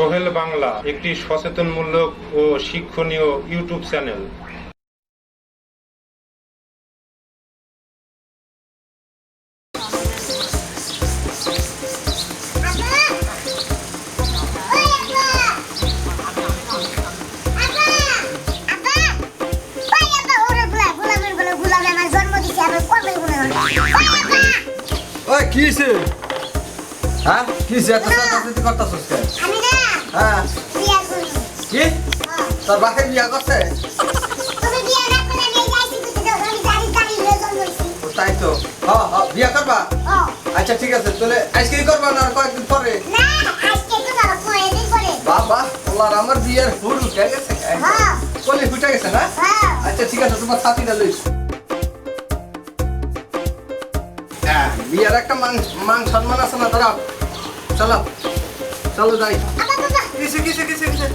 সোহেল বাংলা, একটি সচেতনমূলক ও শিক্ষণীয় YouTube channel. ওই, কি হইছে? হ্যাঁ কি হইছে? এত হ্যাঁ। কি? তোর বাপে বিয়া করছে? তাই তো। হ হ বিয়া করবা? আচ্ছা ঠিক আছে তাহলে আজকে করবা না কয়েকদিন পরে? বাবা ওলার আমার বিয়ের হুড় উঠে গেছে। কলি উঠে গেছে না? আচ্ছা ঠিক আছে তোমার ছাতিটা লইস। হ্যাঁ বিয়ের একটা মান মান সম্মান আছে না দাঁড়াও চলো। চলো যাই। কিসে কিসে কিসে কিসে?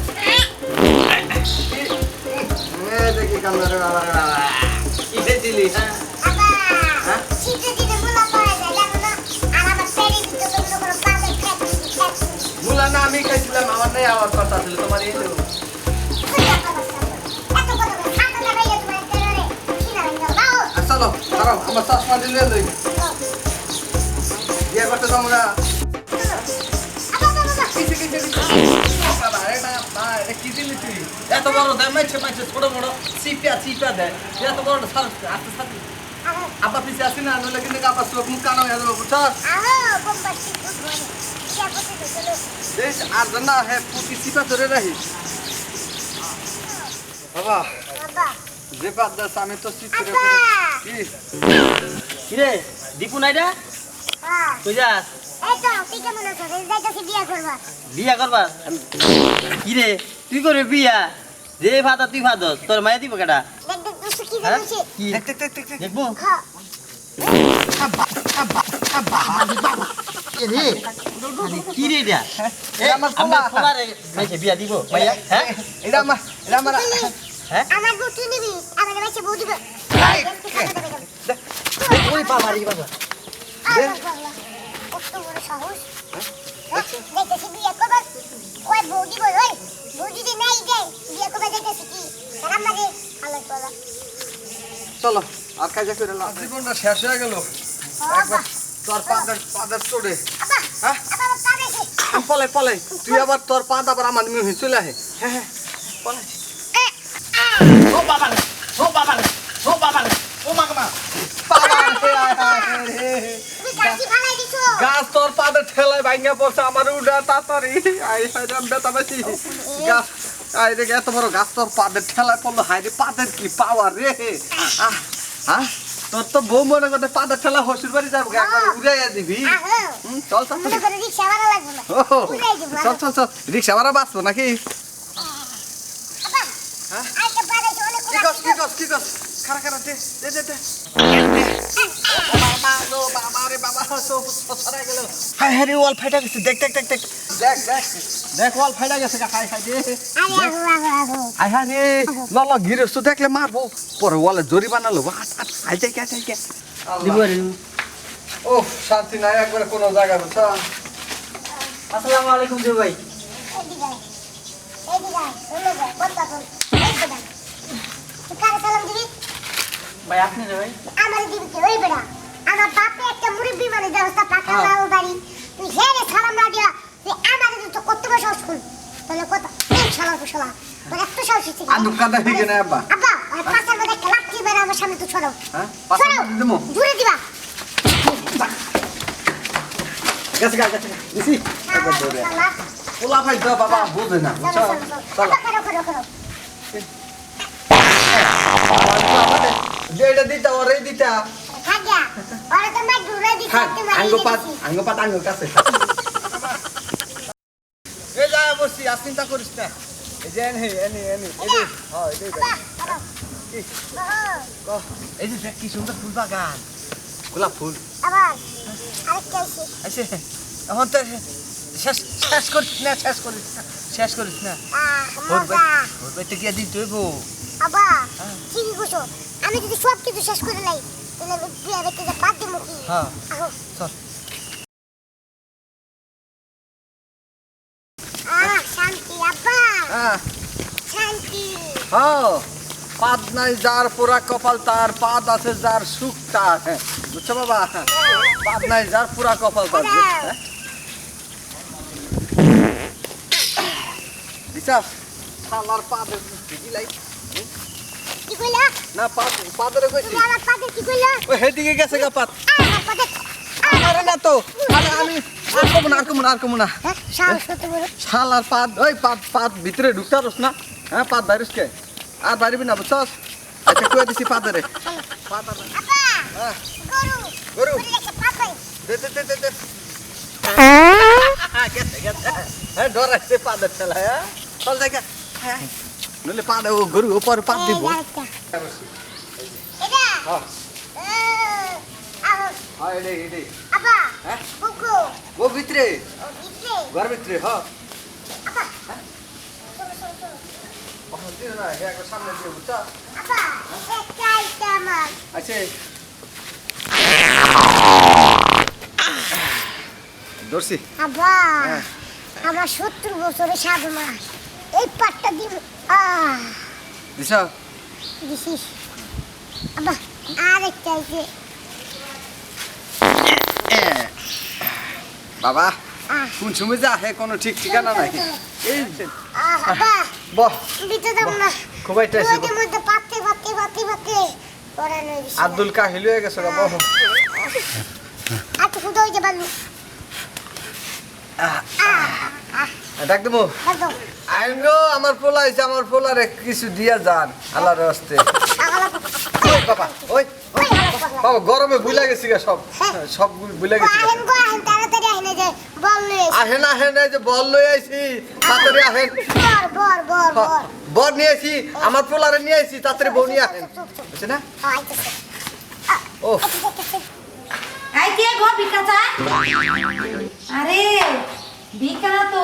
দেখি কান্দারে বাবা কিসে দিলি হ্যাঁ? মুলা না? আমি খাইছিলাম আমার নাই আমার কথা ছিল তোমার এই চলো আমার চশমা দিলে লই। বিয়ে করতে যাব তুই এত বড় দেয় মাইছে মাইছে ছোট বড় চিপা চিপা দেয়। এত বড় আস্তে সাথে আব্বা পিছে আসি না নইলে কিন্তু আব্বা চোখ মুখ কানা হয়ে যাব বুঝছস? দেশ আর না হে পুটি চিপা ধরে রাখি। বাবা যে বাদ দাস আমি তো চিত্র কি? কিরে দীপু নাইরা কই যাস? বিয়া করবা। কিরে তুই করবি বিয়া? যে ফাদা তুই ফাদস তোর মায়ে দিব কেটা হ্যাঁ? কি? দেখ দেখ দেখ দেখ দেখ। দেখব? কি রে এটা? আমার আমরা পোলা। পোলারে বিয়া দিব ভাইয়া হ্যাঁ? এটা আমার এটা আমার হ্যাঁ? আমার বউটি নিবি আমার কাছে বউ দিবে। ওই বাবা। রে বাবা। কত বড় সাহস দেখতেছি বিয়ে করবার ওই বউ দিব ওই বউ যদি নাই দেয় বিয়ে করবে দেখতেছি কি? সালাম লাগে আল্লাহ তাআলা চলো আর কাজে করে লাভ জীবনটা শেষ হয়ে গেল। একবার তোর পাদের পাদের চড়ে হ্যাঁ? আপা আমার পা গেছে পলে পলে তুই আবার তোর পা আবার আমার মিল হয়ে চলে আহে হ্যাঁ হ্যাঁ পলে ও বাবা ও বাবা ও বাবা ও মা মা। বাবা রে, আয়, রে। গাছ তোর পাদের ঠেলায় ভাঙ্গা পড়ছে আমার উড়া তাড়াতাড়ি। আই হাই রাম বেতা বেশি গাছ আই রে এত বড় গাছ তোর পাদের ঠেলায় পড়ল হাই রে পাদের কি পাওয়ার রে? হ্যাঁ তোর তো বউ মনে করতে পাদের ঠেলা হসুর বাড়ি যাব একবার উড়াইয়া দিবি। চল চল চল। চল চল রিক্সা ভাড়া বাঁচবো নাকি? হ্যাঁ? কি কস কি কস কি কস খারা খারা দে দে দে। হাই হাই রে ওয়াল ফাইটা গেছে। দেখ দেখ দেখ দেখ। দেখ দেখ দেখ ওয়াল ফাইটা গেছে হাই হাই দে আরে আহো আহো আহো হাই হাই রে। ল ল গিরেস তো দেখলে মারবো। পরে ওয়ালে জরি বানালো। আট আট হাই যাই যাই যাই দিব রে। ও শান্তি নাই একবারে কোনো জায়গা বুঝছ? আসসালামু আলাইকুম দেব? ভাই আপনি রে ভাই। আমারে দিবি কে? ওই বেটা। আমার বাপে একটা মুরব্বি মানে ব্যবস্থা পাকা হ্যাঁ। লাউ বাড়ি। তুই হেরে সালাম না দিয়া, তুই আমারে দিতে কত বড় সাহস করলি? তাহলে কথা, এই শালার পশলা, তোর এত সাহস হচ্ছে কি? আন্দুক কাদা হয়ে গেলে আব্বা আব্বা, ওই পাশের মধ্যে একটা লাঠি মেরে আমার সামনে তুই ছড়াও। হ্যাঁ ছড়াও, দূরে দিবা। গেছে গা গেছে শালা, ওলা ভাই তো বাবা বুঝে না চলো, চলো, করো, করো, করো। যেটা দিতা ওরে দিতা। আঙ্গো যা আর চিন্তা করিস না। এই যে এনে এনে এনে। হ্যাঁ এই যে। কি? এই যে দেখ কি সুন্দর ফুল বাগান। গোলাপ ফুল। আবার, আরেকটা আছে। আছে এখন তো শেষ শেষ করিস না শেষ করিস না শেষ করিস না। গিয়ে দিতে হইব। আব্বা, হ্যাঁ। আমি যদি সব কিছু শেষ করে লাই হ্যাঁ চল। শান্তি হ্যাঁ। পাদ নাই যার পুরা কপাল তার পাদ আছে যার সুখ তার হ্যাঁ, বুঝছ বাবা? পাদ নাই যার পুরা কপাল তার হ্যাঁ? দিশা শালার পাদের দিলাই কি কইলা না পাদ পাদের কইছি। তুমি আমার পাতে কি কইলা ওই হেদিকে গেছে গা পাদ। আমার পাতে আরে না তো আরে আমি আর কমু না আর কমু না আর কমু না। হ্যাঁ সাহস কত বড় শালার পাদ ওই পাদ পাদ ভিতরে ঢুকতারস না। হ্যাঁ পাদ বাইরিস কে? আর বাড়িবি না বুঝছস? আচ্ছা কয়ে দিছি পাদরে। পাদ আর- আপা হ্যাঁ। গরু। গরু। গরু একটা পাপাই দে দে দে দে দে। গেছে গেছে। হ্যাঁ ডরাইছে পাদের ঠেলা হ্যাঁ? চল দেখা। হ্যাঁ। নইলে পাদ ও গরু উপর পাদ দিব। হ্যাঁ হ্যাঁ? হ্যাঁ ভিতরে? ঘর ভিতরে হ্যাঁ? দিও না হ্যাঁ সামনে দিয়ে বুঝছা? আপা আমার। ধরছি। আবা হ্যাঁ। আমার সত্তর বছরের সাধু মাস। এই পাটটা দিব দিছিস। আবা আরেকটা আছে। বাবা কোন সময় যা হে কোনো ঠিক ঠিকানা নাই এই বহ দাম না। খুবাইতে আসি রোদের মধ্যে পাতে পাতে পাতে পাতে পড়ানো দিছি। আব্দুল কাহিল হয়ে গেছে আর তো খুদা আহ ডাক দেবো? গো আমার পোলা হয়েছে আমার পোলারে কিছু দিয়া যান আল্লাহর হস্তে বাবা ওই বাবা গরমে বুলা গেছি গা সব। সব বুলা গেছি। আহেন গো আহেন এই যে বল লয়ে এসে। আহেন আহেন যে বল লই আইছি তাড়াতাড়ি আহেন। বর বর বর বর বর নিয়ে আইছি আমার পোলারে নিয়ে আইছি তাড়াতাড়ি বউ নিয়ে আহেন। বুঝছে না? ও। আই কে গো আরে না তো।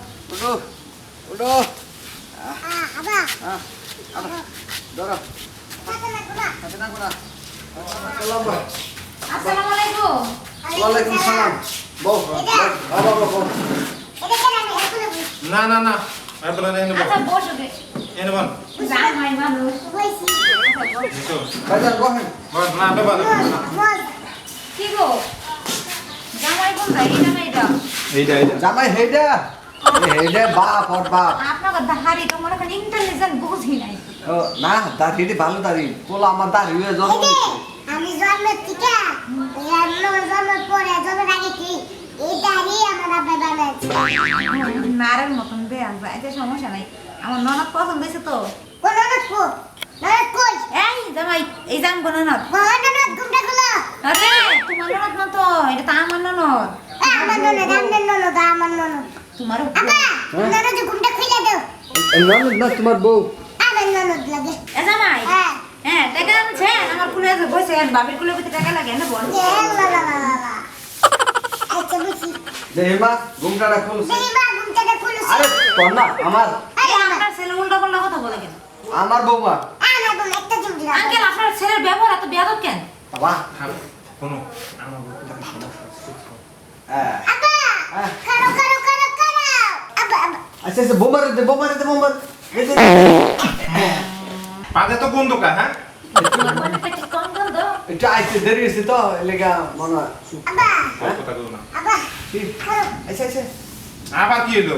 উঠো উঠো। হ্যাঁ ধরো। না। না না আচ্ছা জামাই মানুষ। এটা এটা বাপ ওর বাপ। আপনাকে দাহারি তো মনে করেন ইন্টেলিজেন্ট বুঝি নাই। না দাড়ি ভালো দাড়ি পোলা আমার দাড়ি হয়ে জন্ম। আমি জন্মের থেকে জন্মের পরে জন্মের আগে কি? এই দাড়ি আমার আব্বা বানাইছে নারের মতন বেয়ান এতে সমস্যা নাই। আমার ননদ পছন্দ হয়েছে তো। কোন ননদ কো? ননদ কই? এই জামাই এই জাম কোন ননদ। মহা ননদ গুমটা গুলো আরে তোমার ননদ না তো এটা তো আমার ননদ। আমার ননদ আমার ননদ আমার ননদ। তোমার ননদ গুমটা খুলে দাও। ননদ না তোমার বউ। আমার ননদ লাগে। এ জামাই। হ্যাঁ। হ্যাঁ টাকা আমার কুলে আছে বসে আর বাবির কুলে ভিতরে টাকা লাগে না বল। এ লা লা লা লা লা আচ্ছা বুঝি আরে না আমার। আরে আমার। আপনার ছেলে উল্টা পাল্টা কথা বলে কেন? আমার বৌমা আমার বোন একটা জুমটি আঙ্কেল আপনার ছেলের ব্যবহার এত বেয়াদব কেন? বাবা শোনো আমার। করো করো আচ্ছা আচ্ছা বোমারে দে বোমারে দে বোমার পাতে তো কোন দোকান হ্যাঁ? একটু আইতে দেরি হয়েছে তো লেগা মনে হয় তোর কথা না। আচ্ছা আচ্ছা। আবার কি হলো?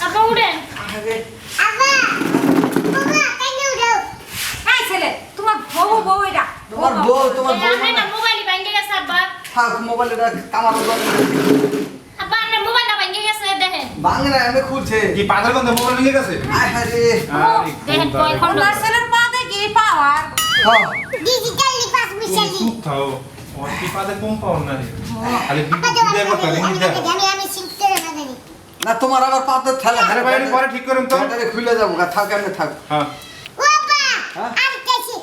আপা উঠেন আরে। বাবা কাইনে উঠো এই ছেলে তোমার বউ বউ এটা। তোমার বউ তোমার বউ। না মোবাইল ভাঙ্গে গেছে আব্বা। থাক মোবাইলটা কামার করে আব্বা আপনার মোবাইলটা ভাঙ্গে গেছে দেখেন বাংলা আমি খুলছে। কি পাথর গন্ধ মোবাইল নিয়ে গেছে? আরে দেখেন কয় পা দেখি পাওয়ার হ্যাঁ ডিজিটাল লিপাস মিশালি ওর কি পাতে কম পাও না রে? খালি বিদ্যা করতে আমি বিদ্যা আমি আমি শিখতে না জানি। না তোমার আবার পাতের ঠেলা। আরে ভাই পরে ঠিক করুন তো। ব্যাটারি খুলে যাব গা থাক এমনি থাক। হ্যাঁ। আপা হ্যাঁ? আমি গেছি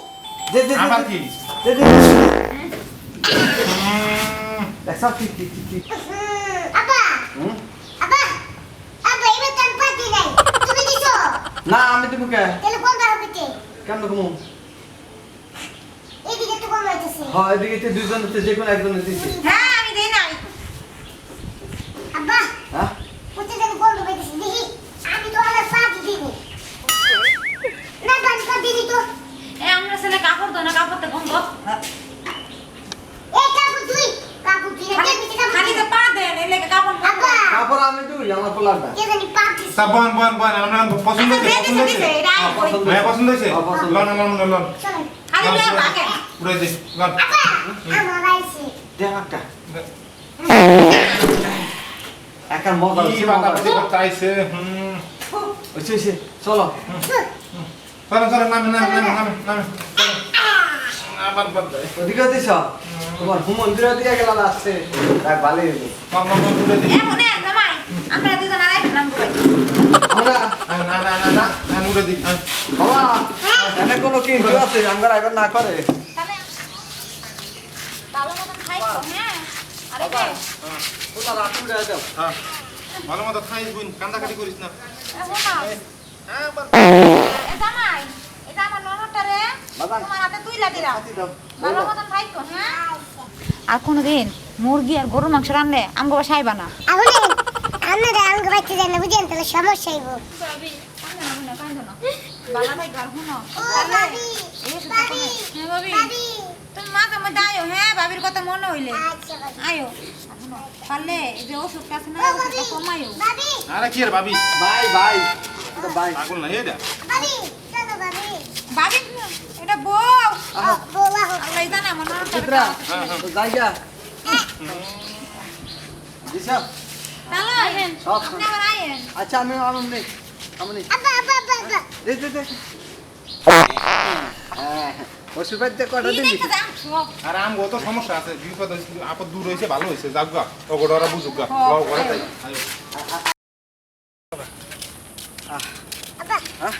দে দে আবার কি? দে দে দেখছ কি কি কি কি হুম, আপা হুম? আপা আপা এবার কান পাতি নাই তুমি দিছো না আমি তুমি কে তাহলে কোন কারও পিতে কেন কমু এদিকে তো কম আইতেছে হ্যাঁ এদিকে তো দুইজন যে কোনো একজন দিছে হ্যাঁ আমি দেই নাই। আব্বা হ্যাঁ কোথা থেকে কম হইতেছে দেখি আমি তো আমার পাতি দিবি না গান পা দিবি তো এ আমরা ছেলে কাপড় দো না কাপড়তে গন্ধ এই কাপড় তুই কাপড় তুই না খালি দেখবি কাপড় খালি তো পা দেন এই লেগে কাপড় আব্বা তারপর আমি দুই আমার পোলারটা কে তা বন বন বন আমরা পছন্দ আচ্ছা হয়েছে দে পছন্দ হয়েছে। হ্যাঁ, পছন্দ হ্যাঁ হয়েছে। হ্যাঁ। Loan loan loan. লন পুরো দে লন। আমার একার মজা হচ্ছে হুম। হচ্ছে চলো। চলো চলো নামে নামে নামে নামে নামে আবার বাদ ওদিকে দিছ তোমার হুমন্দির দিয়ে গেল আসছে। ভালোই হলো। কম কম কম পুরো দে এ মনে জামাই আমরা দুজন আড়াই নাম করে আমরা না না না না না উড়ে দি হ্যাঁ। বাবা এনে কোনো কিন্তু আছে আমরা এবার না করে। ভালো মতন খাইছো হ্যাঁ। আরে কে? তোলা রাখুন দাও হ্যাঁ ভালো মতো খাইস বুন কান্দাকাটি করিস না। এ জামাই এটা আমার ননদটা রে। তোমার হাতে তুইলা দিলাম। দাও ভালো মতন খাইছো হ্যাঁ। আর কোনোদিন মুরগি আর গরু মাংস রানলে আমগো বাসায় বানা আমরা আঙ্গ বাচ্চা দেন না বুঝেন? তাহলে সমস্যা হইব। বালা ভাই ঘর হুনো ও ভাবি এই সুতো ভাবি ভাবি ভাবি। তুমি মাঝে মধ্যে আয়ো হ্যাঁ ভাবির কথা মনে হইলে। আয়ো। পারলে যে ওষুধটা আছে না ওষুধটা কমায়ো। আরে কি রে ভাবি? Bye bye. এটা বাই। পাগল না এটা ভাবি চলো ভাবি। ভাবি এটা বউ। ও আল্লাহ জানে আমার ননদটা চিত্রা তো জায়গা দিছা আচ্ছা আমি নেই। নেই। ওষুধ কটা আর কত সমস্যা আছে। বিপদ আপদ দূর হয়েছে ভালো হয়েছে যাক গা ওগোটা বুঝুক গা। ঘরে তাই হ্যাঁ?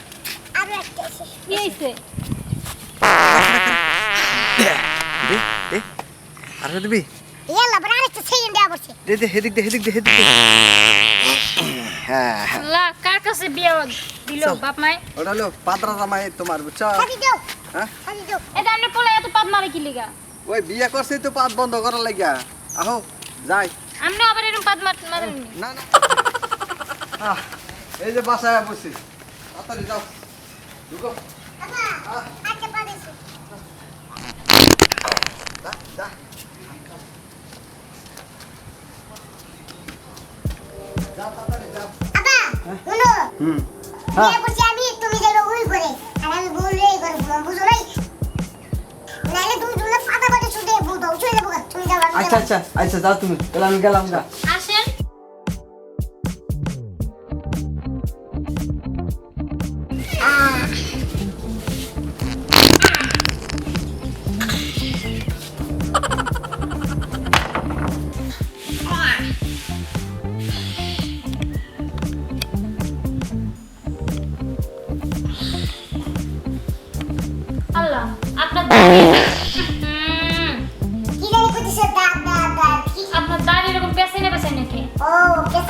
আর দিবি? সেকেন্ড দে দে হেদিক দে হেদিক দে হেদিক দে। হ্যাঁ হ্যাঁ। আল্লাহ কার কাছে বিয়ে দিল বাপ মাই ওটা হলো পাতরা জামাই তোমার বুঝছ? হাতি দাও। হ্যাঁ? হাতি দাও। এটা আপনি পোলা এত পাত মারে কি লিগা? ওই বিয়ে করছে তো পাত বন্ধ করার লাগিয়া আহো যাই। আপনি আবার এরকম পাত মারেন না? না আহ, এই যে বাসায় বসছি। তাড়াতাড়ি যাও। ঢুকো। আচ্ছা পারেছে যা যা যা তাড়াতাড়ি যাও আব্বা শুনো হুম হ্যাঁ বিয়ে করছি আমি তুমি যাবে ওই করে আর আমি বল রে করে বুঝো নাই নাইলে তুমি তুমি ফাটা ফাটা শুধু বুঝো চলে যাব গা, তুমি যাও আমি আচ্ছা। আচ্ছা আচ্ছা যাও তুমি। আমি গেলাম গা।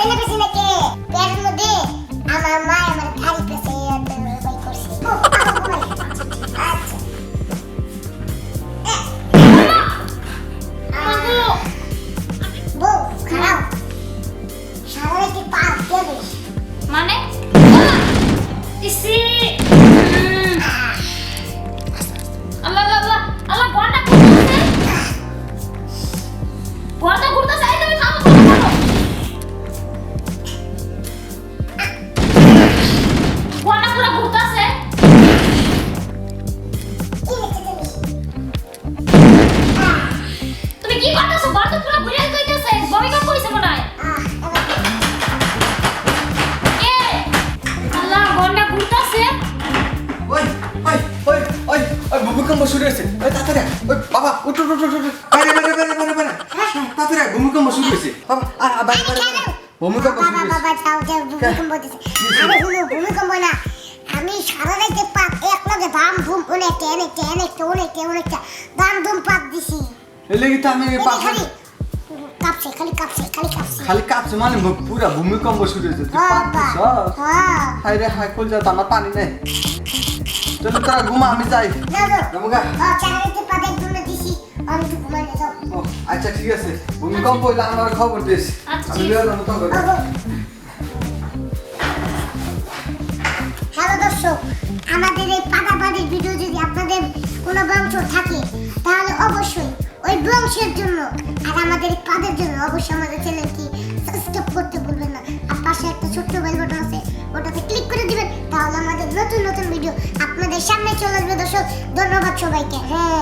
Böyle bir şey বাবা আ আ, বাইরে বাইরে বাইরে ভূমিকম্প বাবা শুরু হয়েছে। বাবা যাও যাও ভূমিকম্প দিছে। আরে শুনো ভূমিকম্প না আমি সারা রাইতে পাক এক লগে দাম ধুম অনেকটা অনেকটা অনেকটা অনেকটা অনেকটা দাম ধুম পাক দিছি। লেগে তো আমি খালি কাঁপছে খালি কাঁপছে খালি কাঁপছে। খালি কাঁপছে মানে পুরা ভূমিকম্প শুরু হয়েছে তুই হাই রে হাই কল যা আমার পানি নেই। চলো তোরা ঘুমা আমি যাই। নমগা হ্যাঁ আমি যাও ও আচ্ছা ঠিক আছে। ভূমিকম্প হইলে আমার খবর দিস আচ্ছা, আমি যাব তখন হ্যালো দর্শক আমাদের এই পাটাপাটির ভিডিও যদি আপনাদের কোনো বংশ থাকে তাহলে অবশ্যই ওই বংশের জন্য আর আমাদের এই পাদের জন্য অবশ্যই আমাদের চ্যানেলটি সাবস্ক্রাইব করতে ভুলবেন না। আর পাশে একটা ছোট্ট বেল বাটন আছে ওটাতে ক্লিক করে দিবেন তাহলে আমাদের নতুন নতুন ভিডিও আপনাদের সামনে চলে আসবে দর্শক। ধন্যবাদ সবাইকে হ্যাঁ।